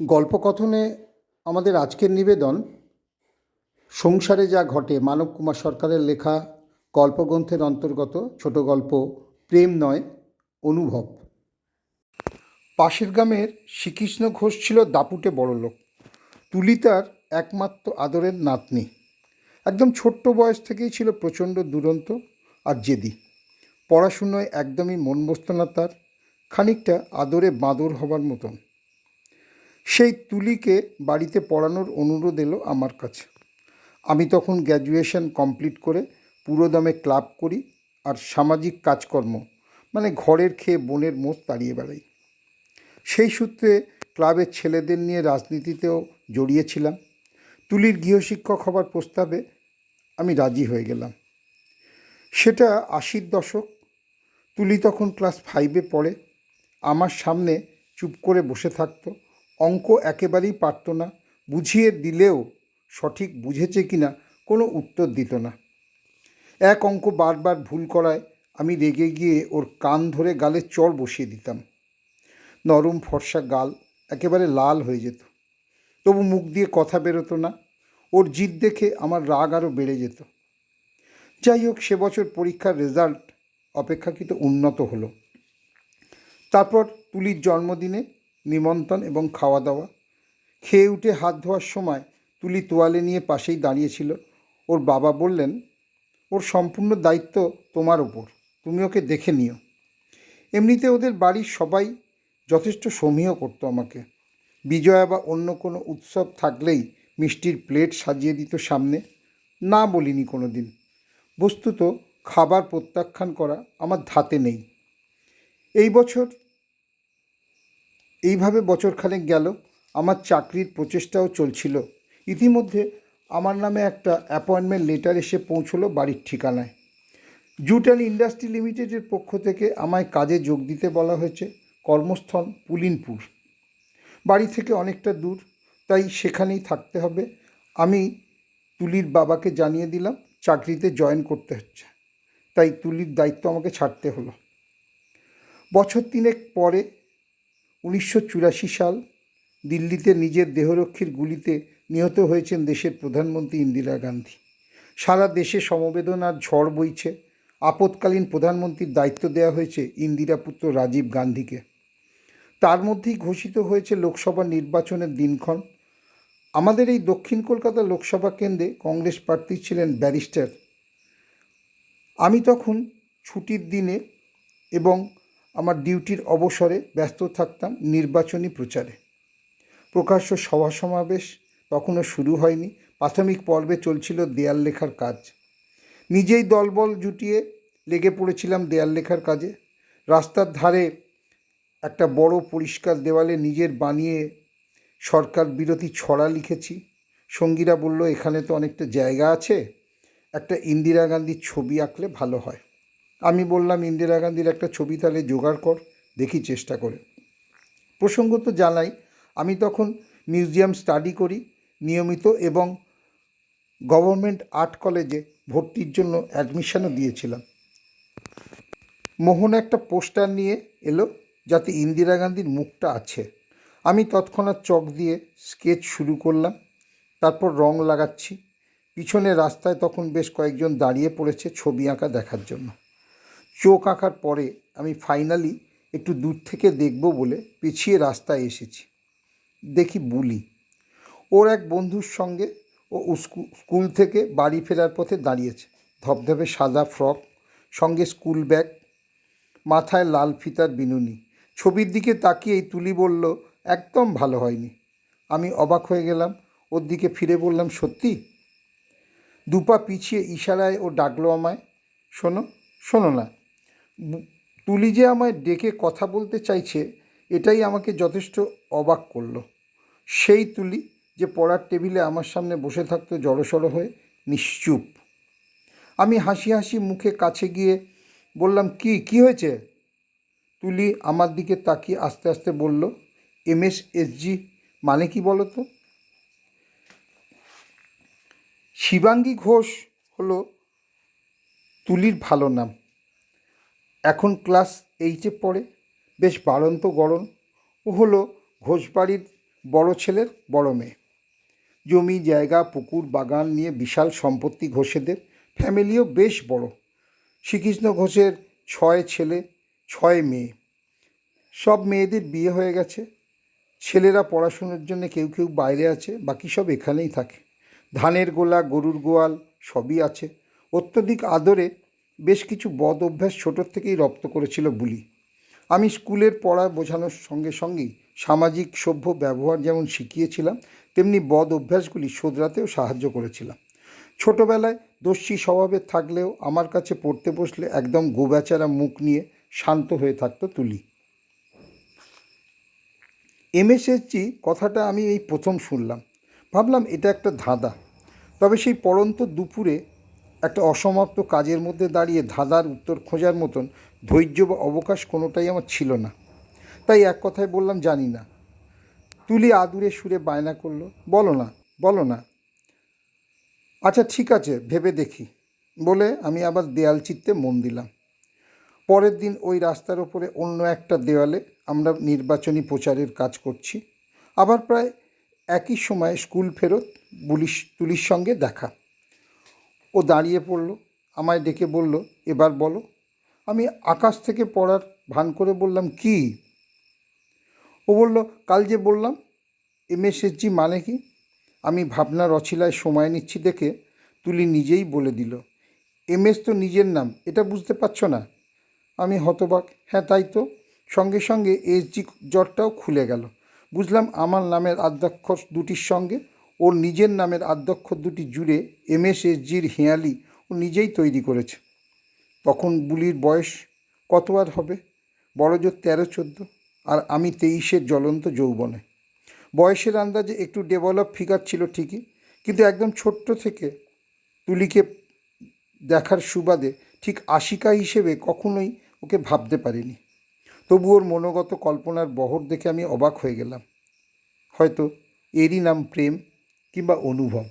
গল্পকথনে আমাদের আজকের নিবেদন, সংসারে যা ঘটে, মানব কুমার সরকারের লেখা গল্পগ্রন্থের অন্তর্গত ছোট গল্প, প্রেম নয়, অনুভব। পাশের গ্রামের শ্রীকৃষ্ণ ঘোষ ছিল দাপুটে বড়লোক তুলি তার একমাত্র আদরের নাতনি। একদম ছোট্ট বয়স থেকেই ছিল প্রচণ্ড দুরন্ত আর জেদি। পড়াশুনোয় একদমই মন বসত না তার, খানিকটা আদরে বাঁদর হবার মতন। সেই তুলিকে বাড়িতে পড়ানোর অনুরোধ এলো আমার কাছে। আমি তখন গ্র্যাজুয়েশন কমপ্লিট করে পুরোদমে ক্লাব করি আর সামাজিক কাজকর্ম মানে ঘরের খেয়ে বোনের মোষ তাড়িয়ে বেড়াই। সেই সূত্রে ক্লাবের ছেলেদের নিয়ে রাজনীতিতেও জড়িয়েছিলাম। তুলির গৃহশিক্ষক হবার প্রস্তাবে আমি রাজি হয়ে গেলাম। সেটা আশির দশক। তুলি তখন ক্লাস ফাইভে পড়ে। আমার সামনে চুপ করে বসে থাকতো। অঙ্ক একেবারেই পারতো না, বুঝিয়ে দিলেও সঠিক বুঝেছে কি না কোনো উত্তর দিত না। এক অঙ্ক বারবার ভুল করায় আমি রেগে গিয়ে ওর কান ধরে গালে চড় বসিয়ে দিতাম। নরম ফর্সা গাল একেবারে লাল হয়ে যেত। তবু মুখ দিয়ে কথা বেরোতো না, ওর জিদ দেখে আমার রাগ আরও বেড়ে যেত। যাই হোক, সে বছর পরীক্ষার রেজাল্ট অপেক্ষাকৃত উন্নত হলো। তারপর তুলির জন্মদিনে নিমন্ত্রণ এবং খাওয়া দাওয়া খেয়ে উঠে হাত ধোয়ার সময় তুলি তোয়ালে নিয়ে পাশেই দাঁড়িয়েছিল ওর বাবা বললেন, ওর সম্পূর্ণ দায়িত্ব তোমার ওপর। তুমি ওকে দেখে নিও। এমনিতে ওদের বাড়ির সবাই যথেষ্ট সমীহ করতো আমাকে। বিজয়া বা অন্য কোনো উৎসব থাকলেই মিষ্টির প্লেট সাজিয়ে দিত সামনে। না বলিনি কোনো দিন বস্তুত খাবার প্রত্যাখ্যান করা আমার ধাতে নেই। এই বছর এইভাবে বছরখানেক গেল, আমার চাকরির প্রচেষ্টাও চলছিল। ইতিমধ্যে আমার নামে একটা অ্যাপয়েন্টমেন্ট লেটার এসে পৌঁছলো বাড়ির ঠিকানায়। জুট অ্যান্ড ইন্ডাস্ট্রি লিমিটেডের পক্ষ থেকে আমায় কাজে যোগ দিতে বলা হয়েছে, কর্মস্থল পুলিনপুর। বাড়ি থেকে অনেকটা দূর, তাই সেখানেই থাকতে হবে। আমি তুলির বাবাকে জানিয়ে দিলাম, চাকরিতে জয়েন করতে হচ্ছে। তাই তুলির দায়িত্ব আমাকে ছাড়তে হলো। বছর তিনেক পরে উনিশশো চুরাশি সাল দিল্লিতে নিজের দেহরক্ষীর গুলিতে নিহত হয়েছেন দেশের প্রধানমন্ত্রী ইন্দিরা গান্ধী। সারা দেশে সমবেদনার ঝড় বইছে। আপৎকালীন প্রধানমন্ত্রীর দায়িত্ব দেওয়া হয়েছে ইন্দিরা পুত্র রাজীব গান্ধীকে। তার মধ্যেই ঘোষিত হয়েছে লোকসভা নির্বাচনের দিনক্ষণ। আমাদের এই দক্ষিণ কলকাতা লোকসভা কেন্দ্রে কংগ্রেস প্রার্থী ছিলেন ব্যারিস্টার। আমি তখন ছুটির দিনে এবং আমার ডিউটির অবসরে ব্যস্ত থাকতাম নির্বাচনী প্রচারে। প্রকাশ্য সভা সমাবেশ তখনও শুরু হয়নি, প্রাথমিক পর্বে চলছিল দেয়াল লেখার কাজ। নিজেই দলবল জুটিয়ে লেগে পড়েছিলাম দেয়াল লেখার কাজে। রাস্তার ধারে একটা বড় পরিষ্কার দেওয়ালে নিজের বানিয়ে সরকার বিরোধী ছড়া লিখেছি। সঙ্গীরা বলল, এখানে তো অনেকটা জায়গা আছে, একটা ইন্দিরা গান্ধীর ছবি আঁকলে ভালো হয়। আমি বললাম, ইন্দিরা গান্ধীর একটা ছবি তাহলে জোগাড় কর, দেখি চেষ্টা করে। প্রসঙ্গত জানাই, আমি তখন মিউজিয়াম স্টাডি করি নিয়মিত এবং গভর্নমেন্ট আর্ট কলেজে ভর্তির জন্য অ্যাডমিশনও দিয়েছিলাম। মোহন একটা পোস্টার নিয়ে এলো যাতে ইন্দিরা গান্ধীর মুখটা আছে। আমি তৎক্ষণাৎ চক দিয়ে স্কেচ শুরু করলাম, তারপর রং লাগাচ্ছি। পিছনে রাস্তায় তখন বেশ কয়েকজন দাঁড়িয়ে পড়েছে ছবি আঁকা দেখার জন্য। চোখ আঁকার পরে আমি ফাইনালি একটু দূর থেকে দেখব বলে পিছিয়ে রাস্তায় এসেছি। দেখি বুলি। ওর এক বন্ধুর সঙ্গে ও স্কু- স্কুল থেকে বাড়ি ফেরার পথে দাঁড়িয়েছে। ধবধবে সাদা ফ্রক, সঙ্গে স্কুল ব্যাগ, মাথায় লাল ফিতার বিনুনি। ছবির দিকে তাকিয়েই তুলি বলল, একদম ভালো হয়নি। আমি অবাক হয়ে গেলাম। ওর দিকে ফিরে বললাম, সত্যি? দুপা পিছিয়ে ইশারায় ও ডাকলো আমায়, শোনো শোনো না। তুলি যে আমায় ডেকে কথা বলতে চাইছে, এটাই আমাকে যথেষ্ট অবাক করল। সেই তুলি যে পড়ার টেবিলে আমার সামনে বসে থাকতো জড়সড় হয়ে নিশ্চুপ। আমি হাসি হাসি মুখে কাছে গিয়ে বললাম, কি কি হয়েছে? তুলি আমার দিকে তাকিয়ে আস্তে আস্তে বলল, এম এস এসজি মানে কি বলো তো? শিবাঙ্গী ঘোষ হলো তুলির ভালো নাম। এখন ক্লাস এইচে পড়ে, বেশ বাড়ন্ত গড়ন। ও হলো ঘোষবাড়ির বড় ছেলের বড় মেয়ে। জমি, জায়গা, পুকুর, বাগান নিয়ে বিশাল সম্পত্তি ঘোষেদের ফ্যামিলিও বেশ বড়। শ্রীকৃষ্ণ ঘোষের ছয় ছেলে, ছয় মেয়ে। সব মেয়েদের বিয়ে হয়ে গেছে। ছেলেরা পড়াশুনোর জন্য কেউ কেউ বাইরে আছে, বাকি সব এখানেই থাকে। ধানের গোলা, গরুর গোয়াল সবই আছে। অত্যধিক আদরে বেশ কিছু বদ অভ্যাস ছোটোর থেকেই রপ্ত করেছিল বুলি। আমি স্কুলের পড়া বোঝানোর সঙ্গে সঙ্গেই সামাজিক সভ্য ব্যবহার যেমন শিখিয়েছিলাম, তেমনি বদ অভ্যাসগুলি শোধরাতেও সাহায্য করেছিলাম। ছোটোবেলায় দস্যি স্বভাবের থাকলেও আমার কাছে পড়তে বসলে একদম গোবেচারা মুখ নিয়ে শান্ত হয়ে থাকতো তুলি। এমএসএসজি কথাটা আমি এই প্রথম শুনলাম। ভাবলাম এটা একটা ধাঁধা। তবে সেই পড়ন্ত দুপুরে একটা অসমাপ্ত কাজের মধ্যে দাঁড়িয়ে ধাঁধার উত্তর খোঁজার মতন ধৈর্য বা অবকাশ কোনোটাই আমার ছিল না। তাই এক কথায় বললাম, জানি না। তুলি আদুরে সুরে বায়না করল, বলো না বলো না। আচ্ছা ঠিক আছে, ভেবে দেখি। বলে আমি আবার দেয়াল চিত্তে মন দিলাম। পরের দিন ওই রাস্তার ওপরে অন্য একটা দেওয়ালে আমরা নির্বাচনী প্রচারের কাজ করছি। আবার প্রায় একই সময় স্কুল ফেরত পুলিশ, তুলির সঙ্গে দেখা। ও দাঁড়িয়ে পড়ল, আমায় ডেকে বলল, এবার বলো। আমি আকাশ থেকে পড়ার ভান করে বললাম, কি? ও বলল, কাল যে বললাম এমএসএসজি মানে কি? আমি ভাবনার অছিলায় সময় নিচ্ছি দেখে তুলি নিজেই বলে দিল এমএস তো নিজের নাম, এটা বুঝতে পারছ না? আমি হতবাক হ্যাঁ তাই তো। সঙ্গে সঙ্গে এসজি জ্বরটাও খুলে গেল, বুঝলাম আমার নামের আদ্যাক্ষর দুটির সঙ্গে ওর নিজের নামের আদ্যাক্ষর দুটি জুড়ে এমএসএসজির হেঁয়ালি ও নিজেই তৈরি করেছে। তখন বুলির বয়স কত আর হবে? বড় জোর তেরো, চোদ্দ আর আমি তেইশের জ্বলন্ত যৌবনে। বয়সের আন্দাজে একটু ডেভেলপ ফিগার ছিল ঠিকই, কিন্তু একদম ছোট্ট থেকে তুলিকে দেখার সুবাদে ঠিক আশিকা হিসেবে কখনোই ওকে ভাবতে পারিনি। তবু ওর মনোগত কল্পনার বহর দেখে আমি অবাক হয়ে গেলাম। হয়তো এরই নাম প্রেম কিংবা অনুভব।